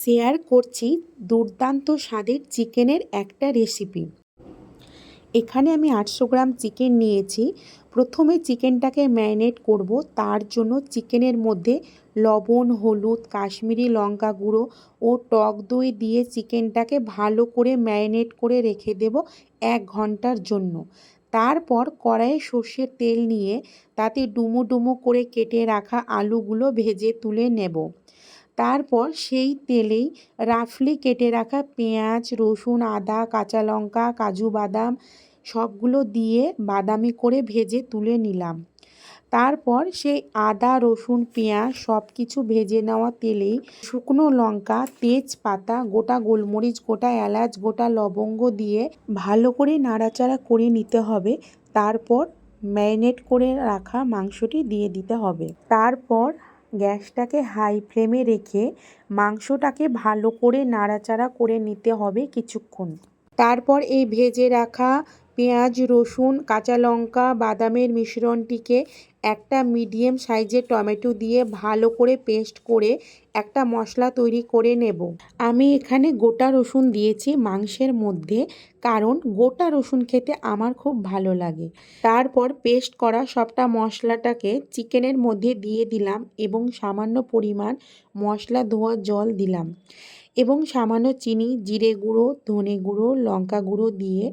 Share করছি দুর্দান্ত স্বাদের চিকেনের একটা রেসিপি এখানে আমি আটশো গ্রাম চিকেন নিয়েছি। প্রথমে চিকেনটাকে ম্যারিনেট করব, তার জন্য চিকেনের মধ্যে লবণ, হলুদ, কাশ্মীরি লঙ্কা গুঁড়ো ও টক দই দিয়ে চিকেনটাকে ভালো করে ম্যারিনেট করে রেখে দেব এক ঘণ্টার জন্য। তারপর কড়াইয়ে সর্ষের তেল নিয়ে তাতে ডুমো ডুমো করে কেটে রাখা আলুগুলো ভেজে তুলে নেব। তারপর সেই তেলেই রাফলি কেটে রাখা পেঁয়াজ, রসুন, আদা, কাঁচা লঙ্কা, কাজু বাদাম সবগুলো দিয়ে বাদামি করে ভেজে তুলে নিলাম। তারপর সেই আদা, রসুন, পেঁয়াজ সব কিছু ভেজে নেওয়া তেলেই শুকনো লঙ্কা, তেজপাতা, গোটা গোলমরিচ, গোটা এলাচ, গোটা লবঙ্গ দিয়ে ভালো করে নাড়াচাড়া করে নিতে হবে। তারপর ম্যারিনেট করে রাখা মাংসটি দিয়ে দিতে হবে। তারপর গ্যাসটাকে হাই ফ্লেমে রেখে মাংসটাকে ভালো করে নাড়াচাড়া করে নিতে হবে কিছুক্ষণ। তারপর এই ভেজে রাখা পেঁয়াজ, রসুন, কাঁচা লঙ্কা, বাদামের মিশ্রণটিকে একটা মিডিয়াম সাইজের টমেটো দিয়ে ভালো করে পেস্ট করে একটা মশলা তৈরি করে নেব। আমি এখানে গোটা রসুন দিয়েছি মাংসের মধ্যে, কারণ গোটা রসুন খেতে আমার খুব ভালো লাগে। তারপর পেস্ট করা সবটা মশলাটাকে চিকেনের মধ্যে দিয়ে দিলাম এবং সামান্য পরিমাণ মশলা ধোয়া জল দিলাম এবং সামান্য চিনি, জিরে গুঁড়ো, ধনে গুঁড়ো, লঙ্কা গুঁড়ো দিয়ে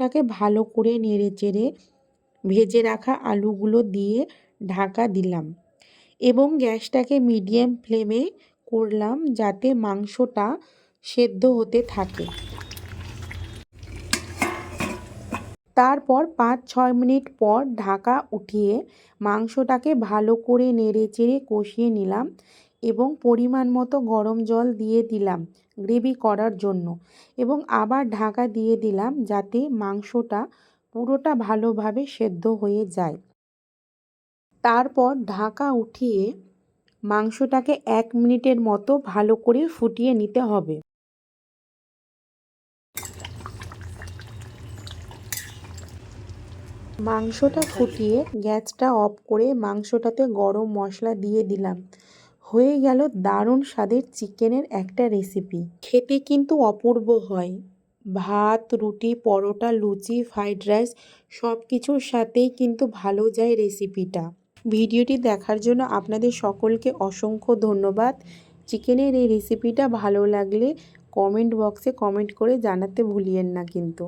মাংসটাকে ভালো করে নেড়ে চেড়ে ভেজে রাখা আলুগুলো দিয়ে ঢাকা দিলাম এবং গ্যাসটাকে মিডিয়াম ফ্লেমে করলাম যাতে মাংসটা সেদ্ধ হতে থাকে। তারপর পাঁচ ছয় মিনিট পর ঢাকা উঠিয়ে মাংসটাকে ভালো করে নেড়ে চেড়ে কষিয়ে নিলাম এবং পরিমাণ মতো গরম জল দিয়ে দিলাম গ্রেভি করার জন্য এবং আবার ঢাকা দিয়ে দিলাম যাতে মাংসটা পুরোটা ভালোভাবে সেদ্ধ হয়ে যায়। তারপর ঢাকা উঠিয়ে মাংসটাকে এক মিনিটের মতো ভালো করে ফুটিয়ে নিতে হবে। মাংসটা ফুটিয়ে গ্যাসটা অফ করে মাংসটাতে গরম মশলা দিয়ে দিলাম। হয়ে গেল দারুণ স্বাদের চিকেনের একটা রেসিপি খেতে কিন্তু অপূর্ব হয়। ভাত, রুটি, পরোটা, লুচি ফ্রাইড রাইস সব কিছুর সাথেই কিন্তু ভালো যায় রেসিপিটা ভিডিওটি দেখার জন্য আপনাদের সকলকে অসংখ্য ধন্যবাদ। চিকেনের এই রেসিপিটা ভালো লাগলে কমেন্ট বক্সে কমেন্ট করে জানাতে ভুলিয়েন না কিন্তু।